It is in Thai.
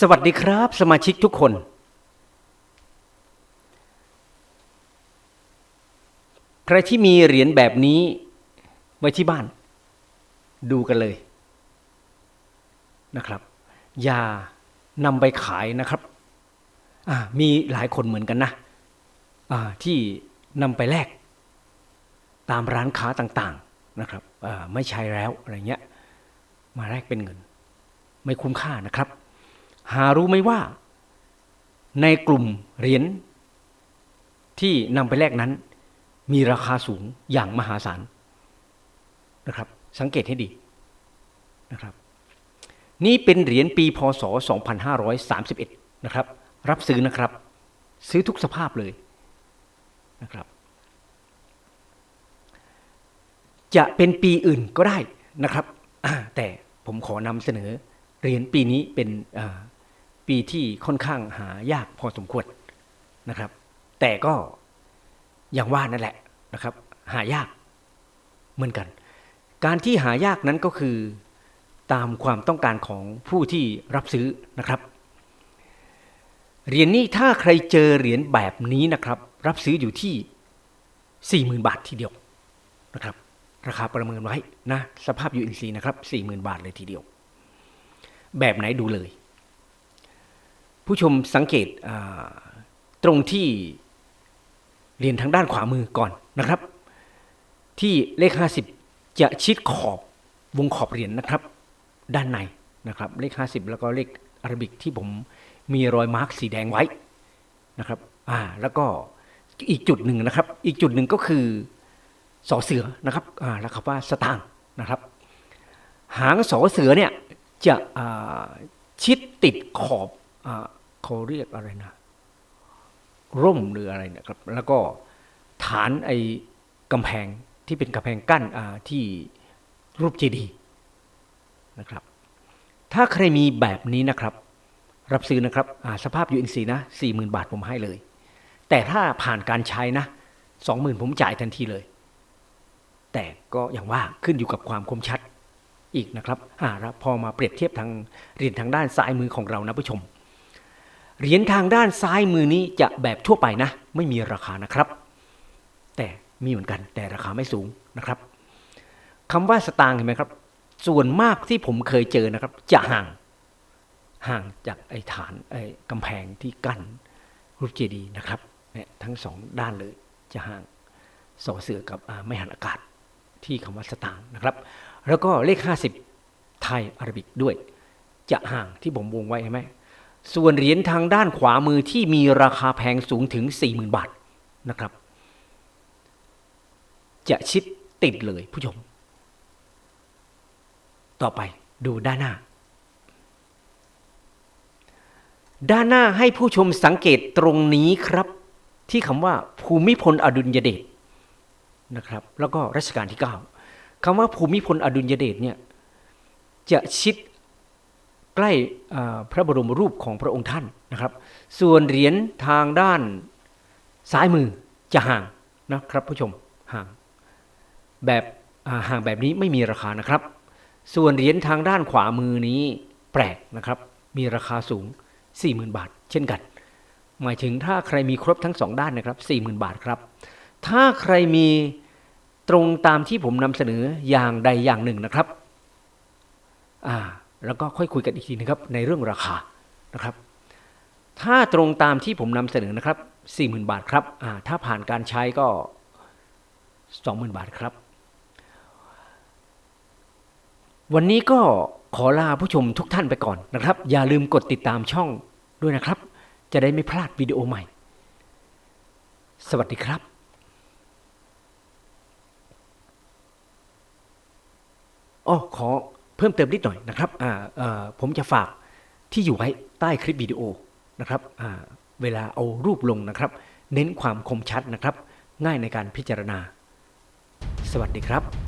สวัสดีครับ สมาชิกทุกคน ใครที่มีเหรียญแบบนี้ ไว้ที่บ้าน ดูกันเลยนะครับ อย่านำไปขายนะครับ มีหลายคนเหมือนกันนะที่นำไปแลก ตามร้านค้าต่างๆนะครับไม่ใช้แล้วอะไรเงี้ย มาแลกเป็นเงิน ไม่คุ้มค่านะครับ หารู้ไหมว่า ในกลุ่มเหรียญที่นำไปแลกนั้น มีราคาสูงอย่างมหาศาลนะครับ สังเกตให้ดีนะครับ นี่เป็นเหรียญปีพศ 2531 นะครับ รับซื้อนะครับ ซื้อทุกสภาพเลยนะครับ จะเป็นปีอื่นก็ได้นะครับ แต่ผมขอนำเสนอเหรียญปีนี้เป็น ปีที่ค่อนข้างหายากพอสมควรนะครับ แต่ก็อย่างว่านั่นแหละนะครับ หายากเหมือนกัน การที่หายากนั้นก็คือตามความต้องการของผู้ที่รับซื้อนะครับเหรียญนี้ถ้าใครเจอเหรียญแบบนี้นะครับ รับซื้ออยู่ที่ 40,000 บาททีเดียวนะครับ ราคาประเมินไว้นะ สภาพ UNC นะครับ40,000 บาทเลยทีเดียว แบบไหนดูเลย ผู้ชมสังเกตตรงที่เหรียญทางด้านขวามือก่อนนะครับ ที่เลข 50 จะชิดขอบวงขอบเหรียญนะครับ ด้านในนะครับ เลข 50 แล้วก็เลขอารบิกที่ผมมีรอยมาร์กสีแดงไว้นะครับอ่าแล้วก็อีกจุดหนึ่งนะครับ อีกจุดหนึ่งก็คือสอเสือนะครับอ่าแล้วคำว่าสตางค์นะครับ หางสอเสือเนี่ยจะชิดติดขอบ เขาเรียกอะไรนะ ร่มหรืออะไรนะครับ แล้วก็ฐานไอ้กำแพงที่เป็นกำแพงกั้นที่รูปเจดีย์นะครับ ถ้าใครมีแบบนี้นะครับ รับซื้อนะครับอ่าสภาพ UNC นะ40,000บาทผมให้เลย แต่ถ้าผ่านการใช้นะ20,000ผมจ่ายทันทีเลย แต่ก็อย่างว่าขึ้นอยู่กับความคมชัดอีกนะครับอ่าแล้วพอมาเปรียบเทียบทางเรียญทางด้านซ้ายมือของเรานะผู้ชม เหรียญทางด้านซ้ายมือนี้จะแบบทั่วไปนะ ไม่มีราคานะครับ แต่มีเหมือนกันแต่ราคาไม่สูงนะครับคำว่าสตางค์เห็นไหมครับ ส่วนมากที่ผมเคยเจอนะครับ จะห่างห่างจากไอ้ฐานไอ้กำแพงที่กั้นรูปเจดีย์นะครับเนี่ยทั้งสองด้านเลยจะห่างสอเสือกับไม่หันอากาศที่คำว่าสตางค์นะครับ แล้วก็เลข 50 ไทยอาราบิกด้วย จะห่างที่ผมวงไว้เห็นไหม ส่วนเหรียญทางด้านขวามือที่มีราคาแพงสูงถึง 40,000 บาทนะครับ จะชิดติดเลยผู้ชม ต่อไปดูด้านหน้า ด้านหน้าให้ผู้ชมสังเกตตรงนี้ครับ ที่คำว่าภูมิพลอดุลยเดชนะครับ แล้วก็รัชกาลที่ 9คำว่าภูมิพลอดุลยเดชเนี่ยจะชิด ใกล้พระบรมรูปของพระองค์ท่านนะครับ ส่วนเหรียญทางด้านซ้ายมือจะห่างนะครับผู้ชมห่างแบบห่างแบบนี้ไม่มีราคานะครับ ส่วนเหรียญทางด้านขวามือนี้แปลกนะครับ มีราคาสูง 40,000 บาท เช่นกัน หมายถึงถ้าใครมีครบทั้งสองด้านนะครับ40,000 บาทครับ ถ้าใครมีตรงตามที่ผมนำเสนออย่างใดอย่างหนึ่งนะครับอ่า แล้วก็ค่อยคุยกันอีกทีนะครับในเรื่องราคานะครับ ถ้าตรงตามที่ผมนำเสนอนะครับ40,000 บาทครับอ่าถ้าผ่านการใช้ก็ 20,000 บาทครับ วันนี้ก็ขอลาผู้ชมทุกท่านไปก่อนนะครับ อย่าลืมกดติดตามช่องด้วยนะครับ จะได้ไม่พลาดวิดีโอใหม่ สวัสดีครับอ๋อขอ เพิ่มเติมนิดหน่อยนะครับผมจะฝากที่อยู่ไว้ใต้คลิปวิดีโอนะครับเวลาเอารูปลงนะครับ เน้นความคมชัดนะครับ ง่ายในการพิจารณา สวัสดีครับ